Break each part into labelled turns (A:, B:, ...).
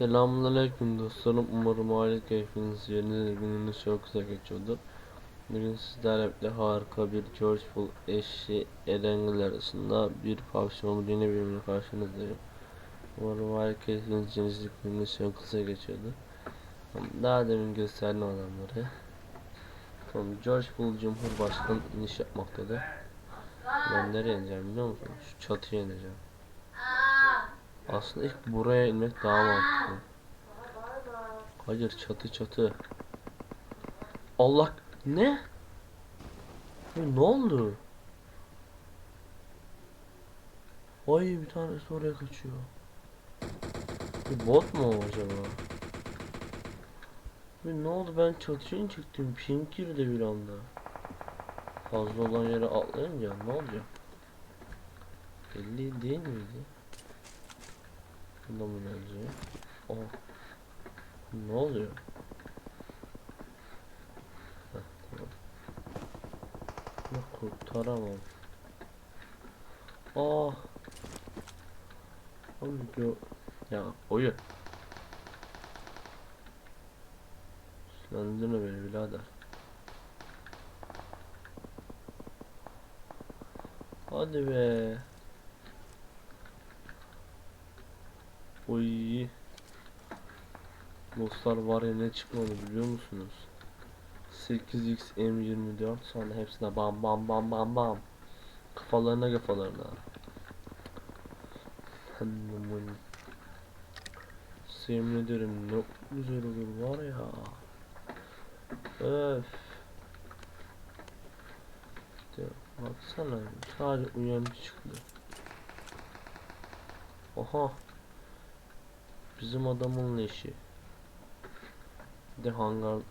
A: Selamünaleyküm dostlarım. Umarım aile keyfiniz yerinde gününüz çok güzel geçiyordur. Bugün sizlerle birlikte harika bir George Bull eşi Erengel arasında bir pavşon yeni bölümle karşınızdayım. Umarım aile keyfiniz yerinde gününüz çok güzel geçiyordur. Daha demin gösterdim adamları. Tamam, George Bull Cumhurbaşkanı iniş yapmaktadır. Ben nereye ineceğim biliyor musun? Şu çatıya ineceğim. Aslında ilk buraya inmek daha mantıklı. Hayır çatı çatı. Allah ne? Ne oldu? Ay bir tanesi oraya kaçıyor. Bir bot mu acaba? Bir ne oldu ben çatıya çıktım. Pink girdi bir anda. Fazla olan yere atlayınca ne olacak? Belli değil miydi? Bunda mı yazıyor? Aa. Ne oluyor? Heh, tamam. Bunu kurtaramam. Aa. Abi gö ya oyun. Sinirlendirme beni birader. Hadi be. Oy. Dostlar var ya ne çıkmadı biliyor musunuz? 8x M24 sonra hepsine bam bam bam bam bam. Kafalarına kafalarına. Hanımın. Yemin ne güzel olur var ya. Öf. İşte baksana sadece uyanık çıktı. Oha. Bizim adamın leşi. Bir de hangar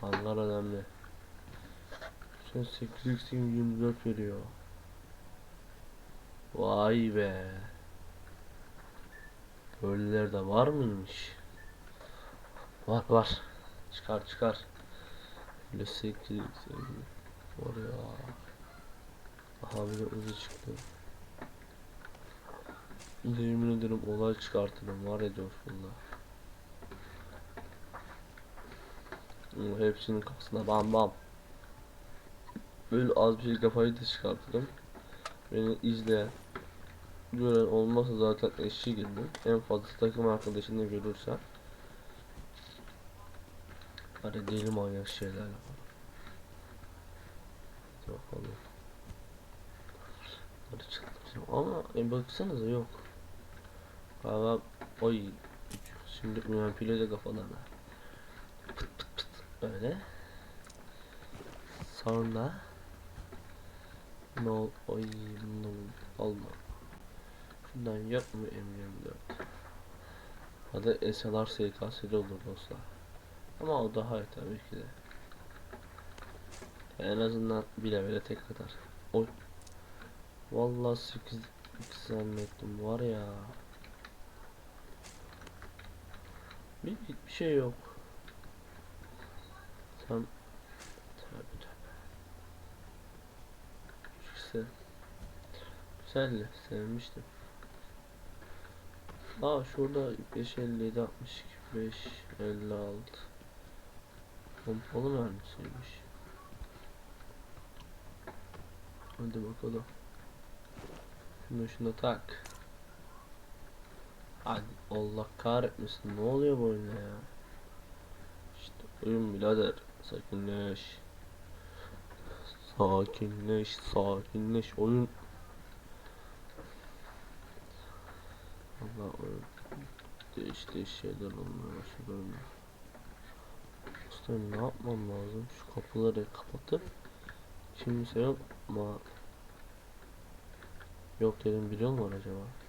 A: Hangar önemli. Sen 8x 24 veriyor. Vay be. Böyleler de var mıymış? Var var. Çıkar çıkar. Böyle 8x var ya. Aha bir de uzu çıktı. Yemin ederim olay çıkartırım var ya coşkunla. Hepsinin kafasına bam bam. Böyle az bir şey kafayı da çıkartırım. Beni izleyen gören olmazsa zaten eşi gibi en fazla takım arkadaşını görürsen Hadi deli manyak şeyler yapalım. Bakalım. Hadi çıldıracağım ama e, baksanıza yok. Galiba oy şimdi UMP'le de kafalarına. Pıt pıt pıt öyle. Sonra ne ol oy bunu alma. Şundan yok mu M24? Hadi SLR SKS'li olur dostlar. Ama o daha iyi tabii ki de. En azından bile bile tek atar. Oy. Vallahi 8 X zannettim var ya. Bir, bir şey yok. Tam tabi tabi. İşte güzeldi sevmiştim. Aa şurada 557 62 5 56 Pompalı mermisiymiş. Hadi bakalım. Şunu şuna tak. Allah kahretmesin ne oluyor bu oyuna ya? İşte oyun birader sakinleş. Sakinleş sakinleş oyun. Allah oyun. Değiş değiş şeyler olmaya başladı oyunda. Dostlarım ne yapmam lazım? Şu kapıları kapatıp kimse yok ama yok dedim biliyor mu acaba?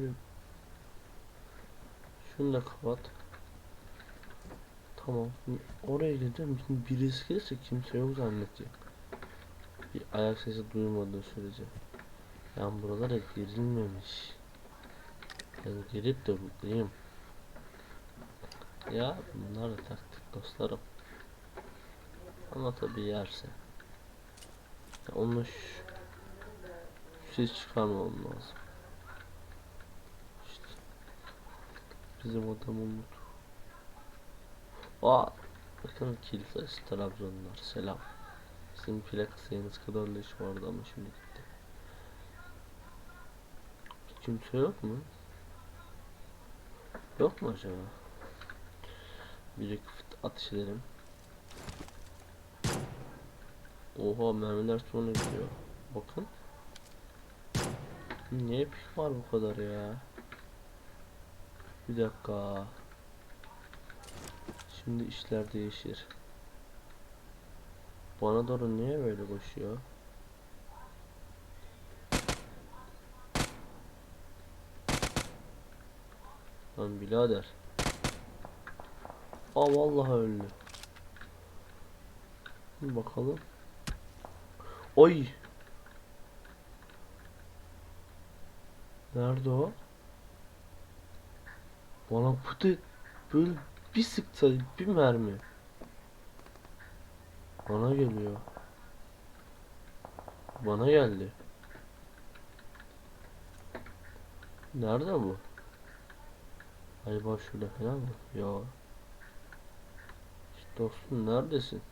A: Yok. Şunu da kapat. Tamam. Oraya gideceğim. Şimdi birisi gelirse kimse yok zannedecek. Bir ayak sesi duymadığı sürece. Yani buralara girilmemiş. Ben girip de buradayım. Ya bunlar da taktik dostlarım. Ama tabii yerse. Ya onu ses çıkarmam lazım. Bizim adam Umut. Aa, bakın sayısı Trabzonlar. Selam. Bizim plak sayınız kadarla iş vardı ama şimdi gitti. Kimse yok mu? Yok mu acaba? Bir atış edelim. Oha mermiler sonra gidiyor. Bakın. Niye pik var bu kadar ya? Bir dakika. Şimdi işler değişir. Bana doğru niye böyle koşuyor? Lan birader. Aa vallahi öldü. Bakalım. Oy. Nerede o? Bana da böyle bir sıksa bir mermi. Bana geliyor. Bana geldi. Nerede bu? Acaba şurada falan mı? Ya. Dostum neredesin?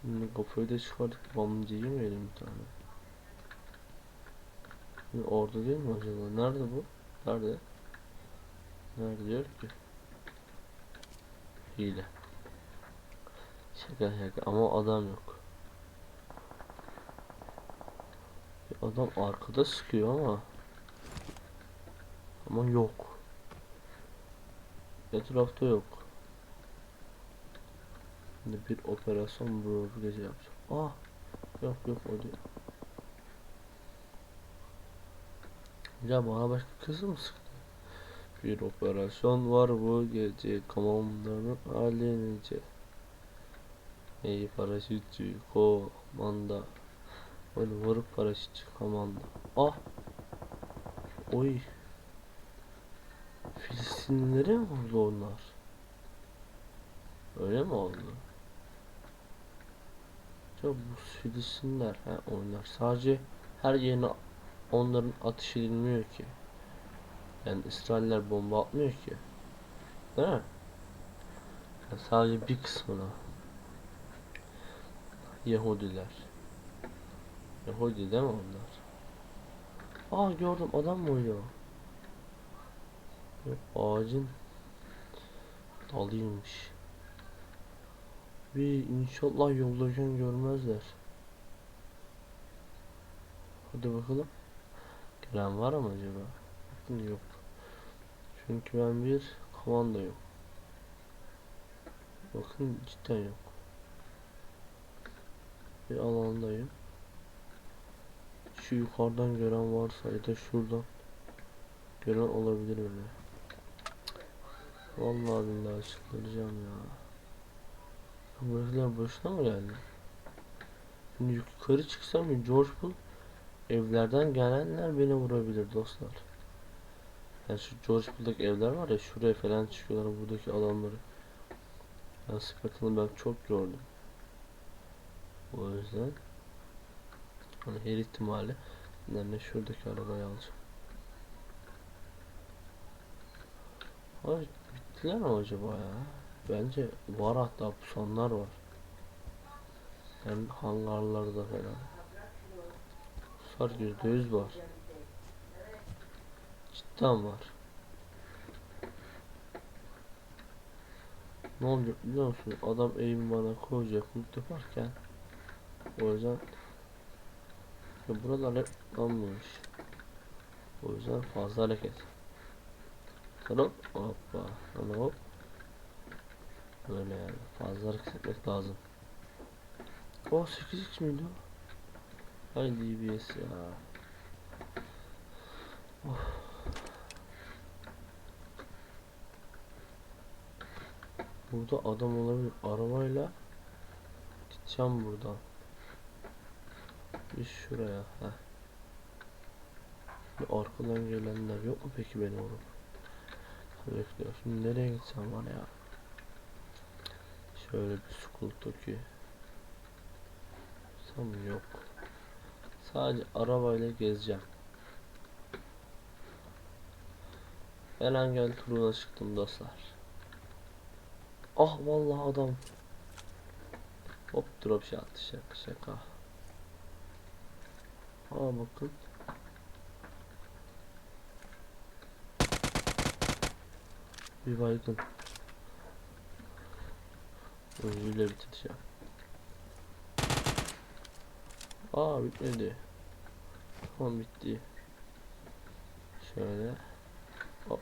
A: Şimdi kafayı da çıkardık. Bamcıyı mı yedim bir tane? Şimdi orada değil mi acaba? Nerede bu? Nerede? Nerede diyor ki? Hile. Şaka şaka ama adam yok. Bir adam arkada sıkıyor ama ama yok. Etrafta yok. Şimdi bir operasyon bu gece yapacağım. Ah yok yok o değil. Ya bana başka kızı mı sıktı? Bir operasyon var bu gece komandanın halince. Ey paraşütçü komanda. Böyle vurup paraşütçü komanda. Ah. Oy. Filistinlilere mi vurdu onlar? Öyle mi oldu? Ya bu Filistinler ha onlar sadece her yerine onların atış edilmiyor ki. Yani İsrailler bomba atmıyor ki. Değil mi? Ya sadece bir kısmına. Yahudiler. Yahudi değil mi onlar? Aa gördüm adam mı uyuyor? Ağacın dalıymış. Bir inşallah yoldayken görmezler. Hadi bakalım. Gelen var mı acaba? Yok. Çünkü ben bir komando yok. Bakın cidden yok. Bir alandayım. Şu yukarıdan gören varsa ya da şuradan gören olabilir öyle. Vallahi billahi çıldıracağım ya. Buradakiler boşuna mı geldi? Şimdi yukarı çıksam ya George Bull evlerden gelenler beni vurabilir dostlar. Yani şu George Bull'daki evler var ya şuraya falan çıkıyorlar buradaki adamları. Yani Spectre'ını ben çok gördüm. O yüzden hani her ihtimali ben de şuradaki arabayı alacağım. Ay bittiler mi acaba ya? Bence var hatta pusanlar var. Yani hangarlarda falan. Pusar yüzde yüz var. Cidden var. Ne olacak biliyor musun? Adam eğimi bana koyacak mut yaparken o yüzden ya buralar hep kalmamış. O yüzden fazla hareket. Hop hoppa. Ama hop. Böyle yani. Fazla hareket etmek lazım. O 8x miydi o? Hay DBS ya. Burada adam olabilir. Arabayla gideceğim buradan. Bir şuraya. Heh. Bir arkadan gelenler yok mu peki beni vurup? Bekliyor. Şimdi nereye gitsem var ya? Şöyle bir Skull'daki Tam yok. Sadece arabayla gezeceğim. Erengel turuna çıktım dostlar. Ah vallahi adam. Hop drop shot şaka şaka. Aa bakın. Bir baygın. Oyuncuyla bitireceğim. Aa bitmedi. Tamam bitti. Şöyle. Hop.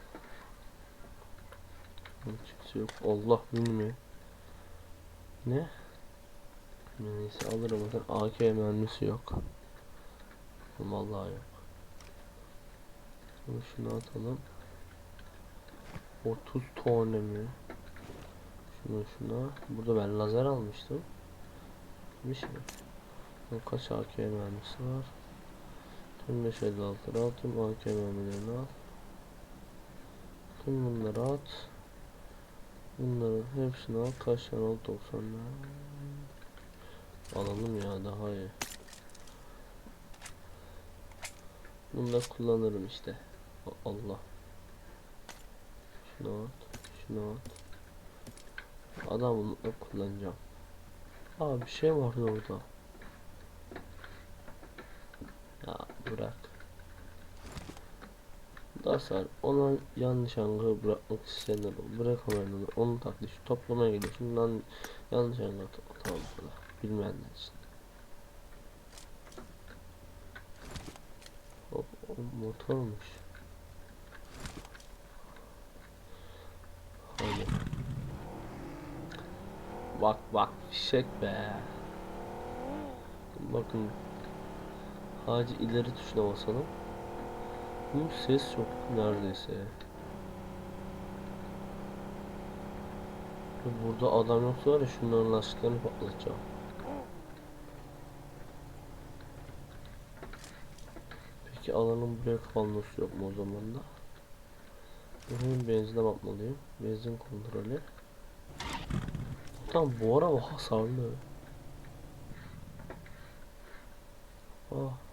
A: Yok. Allah bilmiyor. Ne? Neyse alırım zaten AK mermisi yok. Vallahi yok. Şimdi şunu atalım. 30 tane mi? Şunu şuna. Burada ben lazer almıştım. Bir şey. Kaç AK mermisi var? Tüm 556 al. Tüm AK mermilerini al. Tüm bunları at. Bunların hepsini al. Kaç tane oldu? 90 Alalım ya daha iyi. Bunu da kullanırım işte. Allah. Şunu at. Şunu at. Adamı mutlaka kullanacağım. Aa bir şey vardı orada. Ya bırak. Dasar ona yanlış angı bırakmak isteyenler olur. Bırakamayın onu. Onu takdı. Şu toplamaya gidiyor. Şundan yanlış angı at- tamam. Bilmeyenler için. Hop, o motormuş. Hadi. Bak bak fişek be. Bakın. Hacı ileri tuşuna basalım. Bu ses yok neredeyse. Burada adam yoksa var ya şunların lastiklerini patlatacağım. Peki alanın buraya kalması yok mu o zaman da? Hemen benzine bakmalıyım. Benzin kontrolü. Tam bu araba hasarlı. Ah.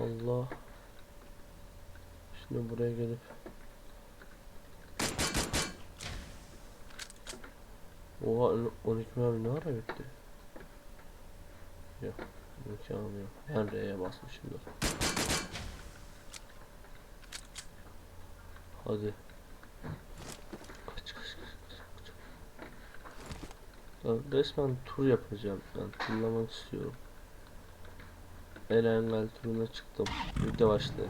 A: Allah. Şimdi buraya gelip Oha 12 mermi ne ara bitti? Yok. İmkanı yok. Ben R'ye basmışımdır. Hadi. Kaç kaç kaç kaç. kaç. Ya resmen tur yapacağım. Ben turlamak istiyorum. Erengel turuna çıktım. Bir de başladı.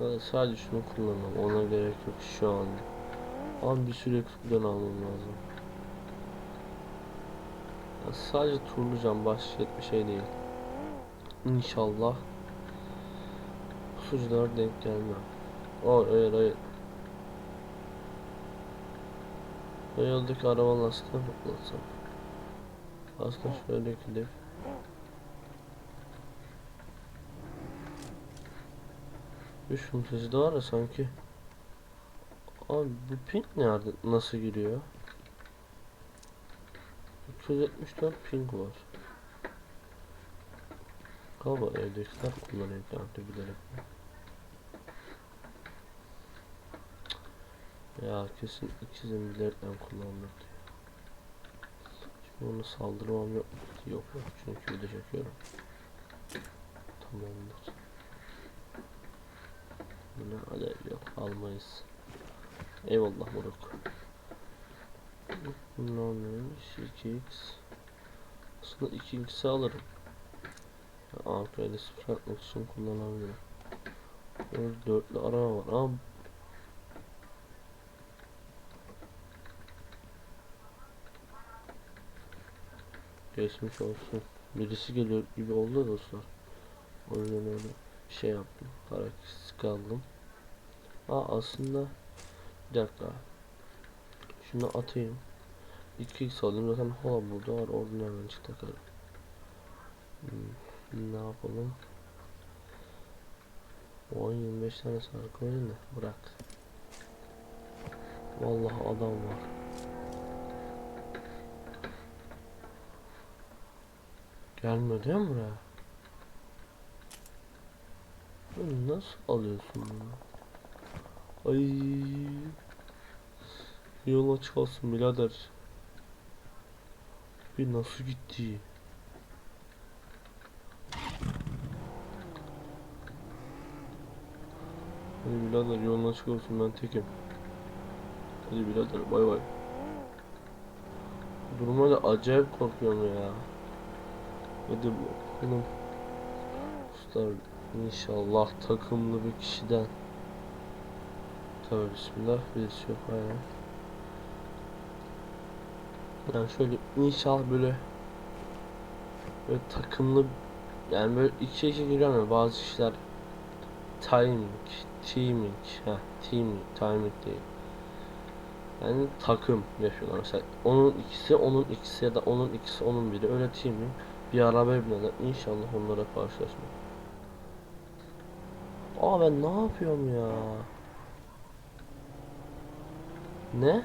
A: Ben sadece şunu kullanmam. Ona gerek yok şu an. Ama bir sürü ekipten almam lazım. Ya sadece turlayacağım. Başka bir şey değil. İnşallah pusucular denk gelmem. Hayır hayır. Bu yoldaki araba lastiğini patlatsam. Aslında şöyle gidip Düşüm sesi de var ya sanki. Abi bu ping nerede? Nasıl giriyor? 274 ping var. Galiba evdekiler kullanıyor internette bilerek. Ya kesin ikizim bilerekten kullanılır. Şimdi onu saldırmam yok. Yok yok çünkü video çekiyorum. Tamamdır. Buna alev yok almayız. Eyvallah moruk. Ne olmuyormuş? 2x. Aslında 2x'i alırım. Sıfır atmak için kullanabilirim. Böyle dörtlü araba var ama Geçmiş olsun. Birisi geliyor gibi oldu dostlar. O yüzden öyle şey yaptım. Karakteristik aldım. Aa aslında bir dakika. Şunu atayım. 2x alayım zaten hala burada var. Oradan hemen çık takarım. Hmm, ne yapalım? O 25 tane sarı koyun da bırak. Vallahi adam var. Gelmedi mi buraya? Sen nasıl alıyorsun bunu? Ay. Yol açık olsun birader. Bir nasıl gitti? Hadi birader yolun açık olsun ben tekim. Hadi birader bay bay. Duruma da acayip korkuyorum ya. Hadi bakalım. Dostlar inşallah takımlı bir kişiden. Tabi bismillah birisi yok aynen. Yani şöyle inşallah böyle böyle takımlı yani böyle iki iki giriyorum ya bazı kişiler timing, teaming, ha teaming, timing değil. Yani takım yapıyorlar mesela onun ikisi onun ikisi ya da onun ikisi onun biri öyle teaming bir arabaya binerler inşallah onlara karşılaşmam. Aa ben ne yapıyorum ya? Ne?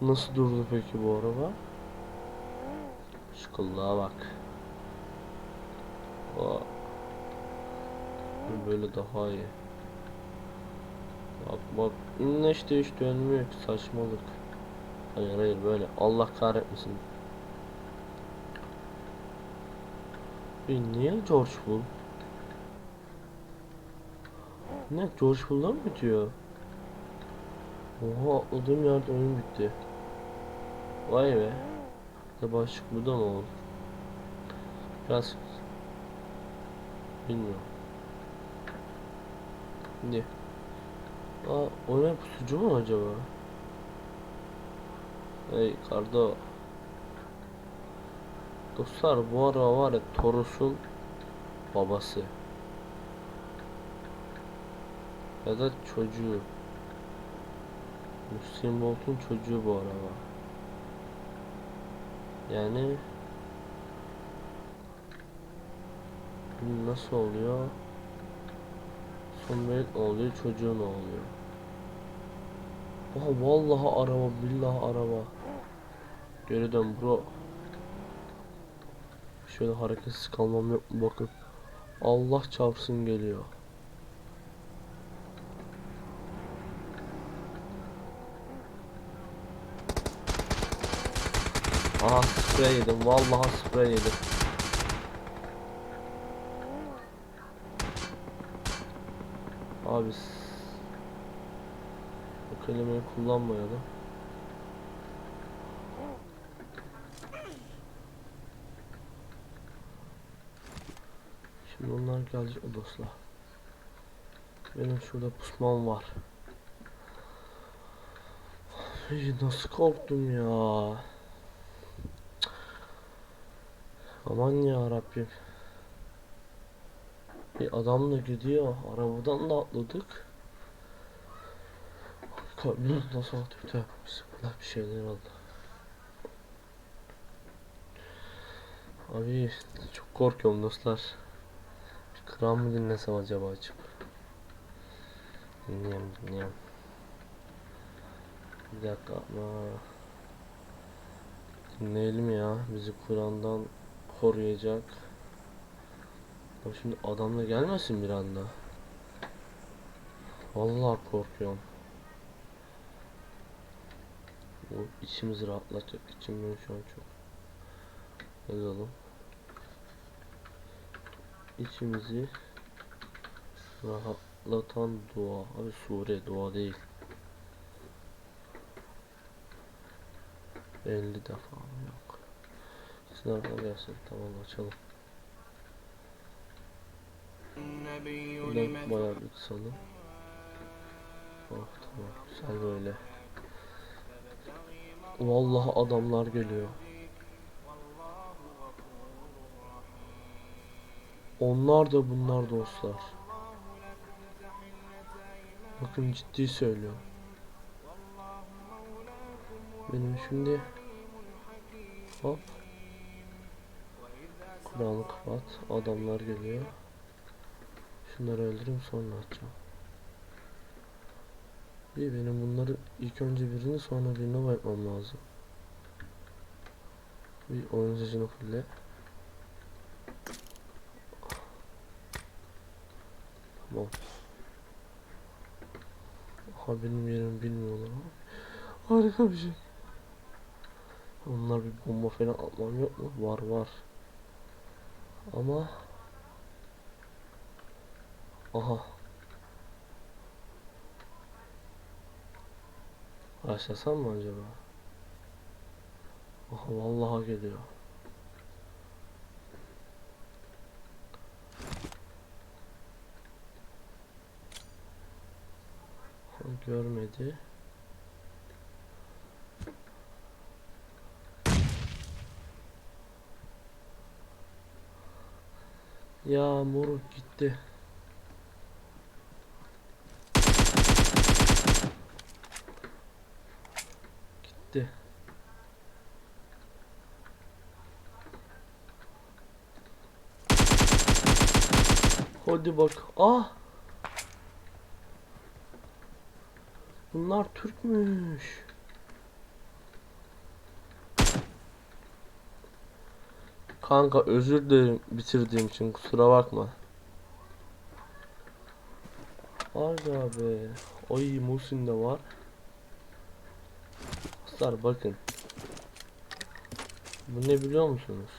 A: Nasıl durdu peki bu araba? Şu kıllığa bak. Aa. Böyle daha iyi. Bak bak inleşti hiç dönmüyor ki saçmalık. Hayır hayır böyle Allah kahretmesin. Bir niye George Bull? Ne George Bull'dan mı bitiyor? Oha atladığım yerde oyun bitti. Vay be. Ya başlık burada mı olur? Biraz bilmiyorum. Ne? Aa o ne pusucu mu acaba? Hey Kardo. Dostlar bu araba var ya Toros'un babası. Ya da çocuğu. Hüseyin Bolt'un çocuğu bu araba. Yani nasıl oluyor? Son ne oluyor? Çocuğu ne oluyor? Oha vallahi araba billahi araba. Geri dön bro. Şöyle hareketsiz kalmam yok mu bakın. Allah çarpsın geliyor. Aha sprey yedim. Vallahi sprey yedim. Abi bu kelimeyi kullanmayalım. Şimdi onlar gelecek o dostlar. Benim şurada pusmam var. Nasıl korktum ya. Aman ya Rabbim. Bir adam da gidiyor. Arabadan da atladık. Kalbim nasıl atıyor? Bismillah bir şeyler oldu. Abi çok korkuyorum dostlar. Bir Kur'an mı dinlesem acaba açıp? Dinleyeyim dinleyeyim. Bir dakika ama dinleyelim ya bizi Kur'an'dan koruyacak. Ya şimdi adam da gelmesin bir anda. Vallahi korkuyorum. Bu içimizi rahatlatacak için ben şu an çok yazalım. İçimizi rahatlatan dua. Abi sure dua değil. 50 defa yok. Sınavda gelsin tamam açalım. Buradan bayağı bir kısalım. Oh tamam güzel böyle. Vallahi adamlar geliyor. Onlar da bunlar dostlar. Bakın ciddi söylüyorum. Benim şimdi hop Kur'an'ı kapat. Adamlar geliyor. Şunları öldüreyim sonra atacağım. Bir benim bunları ilk önce birini sonra birini yapmam lazım. Bir oyun sesini fulle. Tamam. Aha benim yerimi bilmiyorlar. Harika bir şey. Onlar bir bomba falan atmam yok mu? Var var. Ama Aha. Başlasam mı acaba? Aha vallahi geliyor. Görmedi. Ya moruk gitti. Gitti. Hadi bak. Ah! Bunlar Türkmüş. Kanka özür dilerim bitirdiğim için kusura bakma. Aga be. Ay Musin de var. Dostlar bakın. Bu ne biliyor musunuz?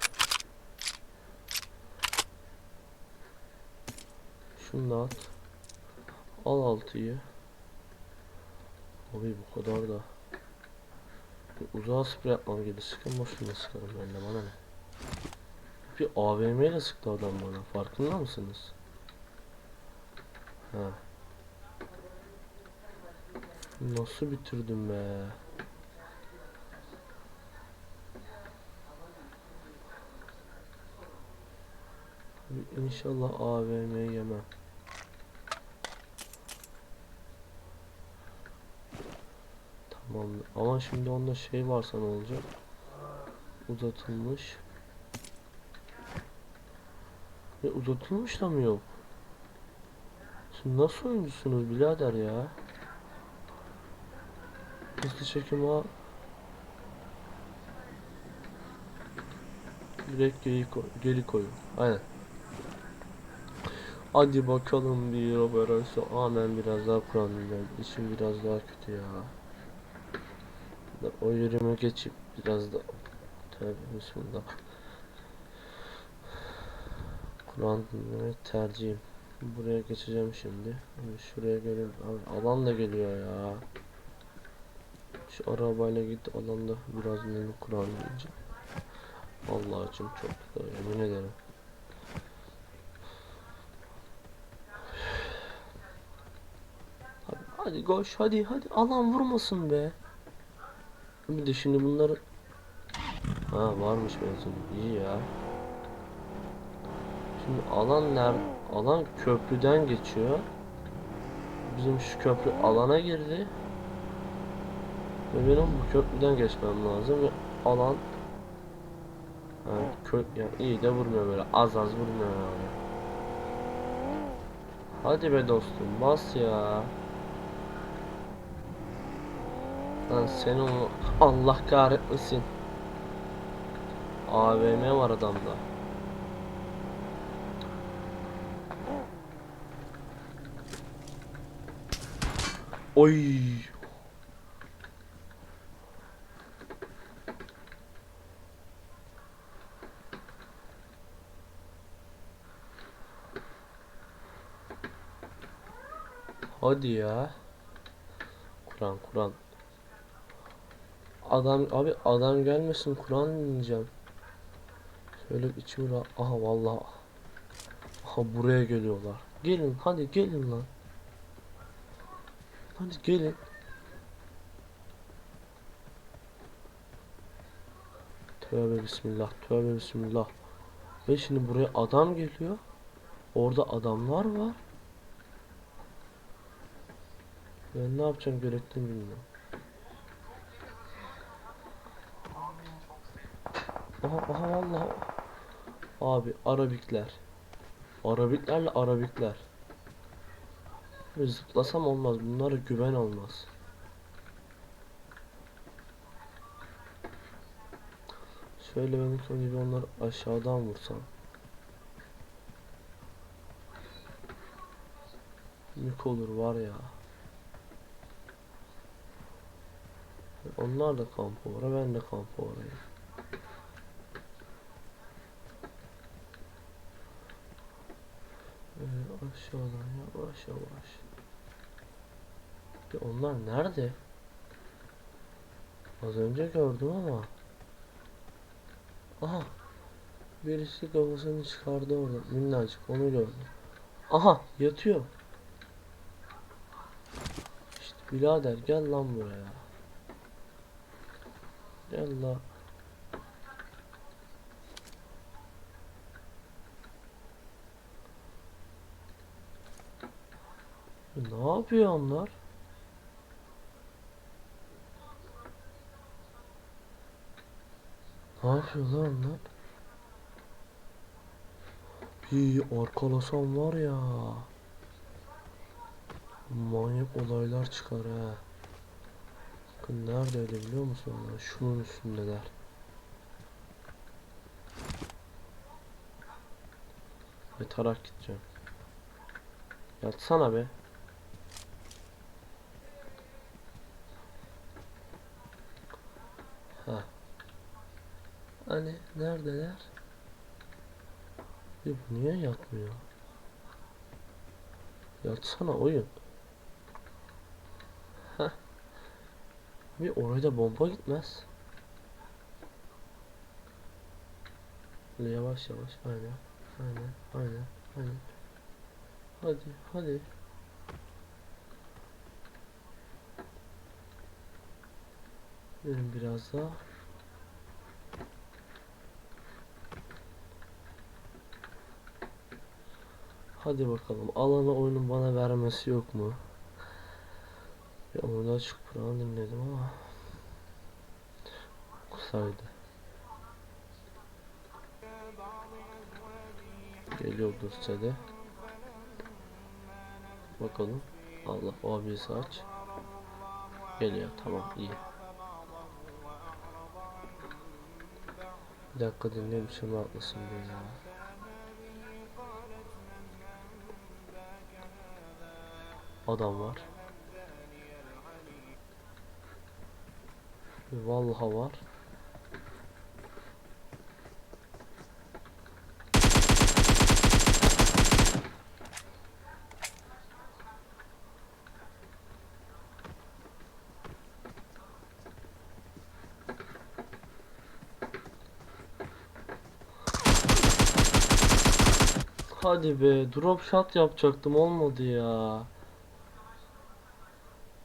A: Şunu da at. Al altıyı. Abi bu kadar da. Bir uzağa sprey yapmam gerekiyor. Sıkın boşuna sıkarım ben de bana ne. Bir AVM ile sıktı adam bana. Farkında mısınız? Ha. Nasıl bitirdim be? İnşallah AVM yemem. Tamam ama şimdi onda şey varsa ne olacak? Uzatılmış. Ve uzatılmış da mı yok? Siz nasıl oyuncusunuz birader ya? Hızlı çekim al. Direkt geri, koy, geri koyun. Aynen. Hadi bakalım bir operasyon. Amen biraz daha Kur'an. İçim biraz daha kötü ya. O yürüme geçip biraz da Tövbe bismillah. Dinlemek tercihim. Buraya geçeceğim şimdi. Şuraya gelin. Abi alan da geliyor ya. Şu arabayla git alanda biraz dinlenip Kur'an dinleyeceğim. Allah için çok güzel yemin ederim. Hadi, hadi koş hadi hadi alan vurmasın be. Bir de şimdi bunları Ha varmış benzin. İyi ya. Şimdi alan nerede? Alan köprüden geçiyor. Bizim şu köprü alana girdi. Ve benim bu köprüden geçmem lazım ve alan yani kö yani iyi de vurmuyor böyle az az vurmuyor yani. Hadi be dostum bas ya. Lan sen onu Allah kahretmesin. AVM var adamda. Oy. Hadi ya. Kur'an Kur'an. Adam abi adam gelmesin Kur'an dinleyeceğim. Şöyle içimi rahat. Aha vallahi. Aha buraya geliyorlar. Gelin hadi gelin lan. Hadi gelin. Tövbe bismillah. Tövbe bismillah. Ve şimdi buraya adam geliyor. Orada adamlar var. Ben ne yapacağım gerektiğini bilmiyorum. Aha aha vallahi. Abi Arabikler. Arabiklerle Arabikler. Zıplasam olmaz. Bunlara güven olmaz. Şöyle ben ilk önce bir onları aşağıdan vursam. Mük olur var ya. Onlar da kampa uğra ben de kampa uğrayayım. Aşağıdan yavaş yavaş. Ya onlar nerede? Az önce gördüm ama. Aha. Birisi kafasını çıkardı orada. Minnacık onu gördüm. Aha yatıyor. İşte birader gel lan buraya. Gel la. Ne yapıyor onlar? Ne yapıyor lan onlar? Bir arkalasam var ya. Manyak olaylar çıkar ha. Bakın nerede öyle biliyor musun? Şunun üstündeler. Yatarak gideceğim. Yatsana be. Ha. Hani neredeler? Ya niye yatmıyor? Yatsana oyun. Heh. Bir oraya da bomba gitmez. Yavaş yavaş aynen aynen aynen aynen. Hadi hadi. Verin biraz daha. Hadi bakalım. Alanı oyunun bana vermesi yok mu? Ya orada açık Kur'an dinledim ama kusaydı. Geliyordur sede. Bakalım. Allah o abisi aç. Geliyor tamam iyi. Bir dakika dinleyelim şunu atlasın bir ya. Adam var. Vallahi var. Hadi be drop shot yapacaktım olmadı ya.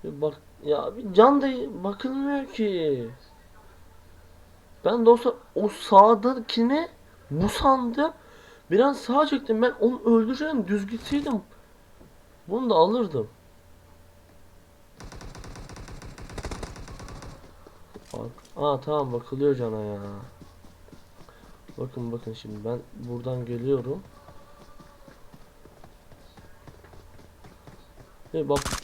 A: Bir bak ya bir can da bakılmıyor ki. Ben dostlar o sağdakini bu sandım. Biraz sağa çektim ben onu öldüreceğim düz gitseydim. Bunu da alırdım. Bak. Aa tamam bakılıyor cana ya. Bakın bakın şimdi ben buradan geliyorum. Ve bak.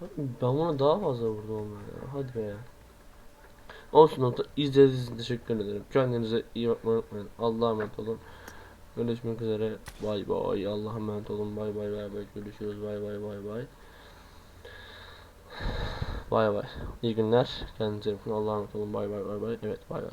A: Ben bunu daha fazla vurdum ama ya. Hadi be. Olsun nokta. İzlediğiniz için teşekkür ederim. Kendinize iyi bakmayı unutmayın. Allah'a emanet olun. Görüşmek üzere. Bay bay. Allah'a emanet olun. Bay bay bay bay. Görüşürüz. Bay bay bay bay. Bay bay. İyi günler. Kendinize iyi bakın. Allah'a emanet olun. Bay bay bay bay. Evet bay bay.